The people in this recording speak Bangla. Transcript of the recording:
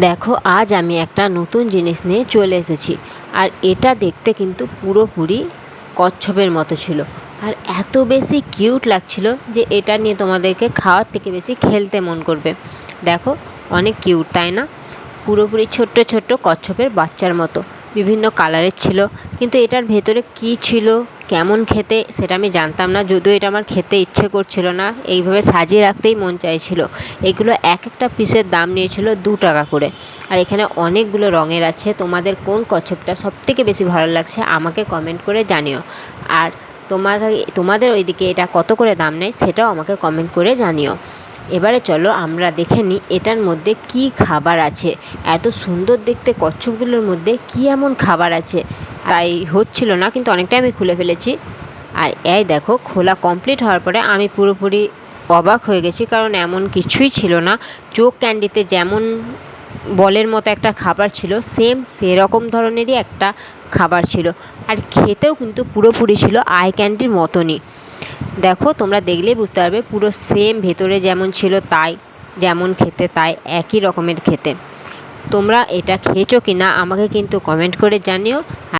দেখো, আজ আমি একটা নতুন জিনিস নিয়ে চলে এসেছি। আর এটা দেখতে কিন্তু পুরোপুরি কচ্ছপের মতো ছিল। আর এত বেশি কিউট লাগছিল যে এটা নিয়ে তোমাদেরকে খাওয়ার থেকে বেশি খেলতে মন করবে। দেখো, অনেক কিউট, তাই না? পুরোপুরি ছোট্ট ছোট্ট কচ্ছপের বাচ্চার মতো। বিভিন্ন কালারের ছিল। কিন্তু এটার ভেতরে কী ছিল, কেমন খেতে, সেটা আমি জানতাম না। যদিও এটা আমার খেতে ইচ্ছে করছিল না, এইভাবে সাজিয়ে রাখতেই মন চাইছিল। এগুলো এক একটা পিসের দাম নিয়েছিল দু টাকা করে। আর এখানে অনেকগুলো রঙের আছে। তোমাদের কোন কচ্ছপটা সবথেকে বেশি ভালো লাগছে আমাকে কমেন্ট করে জানিও। আর তোমার, তোমাদের ওইদিকে এটা কত করে দাম নেয় সেটাও আমাকে কমেন্ট করে জানিও। এবারে চলো আমরা দেখে নিই এটার মধ্যে কি খাবার আছে। এত সুন্দর দেখতে কচ্ছপগুলোর মধ্যে কি এমন খাবার আছে। তাই হচ্ছিল না, কিন্তু অনেকটাই আমি খুলে ফেলেছি। আর এই দেখো, খোলা কমপ্লিট হওয়ার পরে আমি পুরোপুরি অবাক হয়ে গেছি, কারণ এমন কিছুই ছিল না। চোখ ক্যান্ডিতে যেমন বলের মতো একটা খাবার ছিল সেম সেরকম ধরনেরই একটা খাবার ছিল। আর খেতেও কিন্তু পুরোপুরি ছিল আই ক্যান্ডির মতনই। দেখো, তোমরা দেখলেই বুঝতে পারবে, পুরো সেম ভেতরে যেমন ছিল তাই, যেমন খেতে তাই, একই রকমের খেতে। তোমরা এটা খেয়েছো কি না আমাকে কিন্তু কমেন্ট করে জানিও।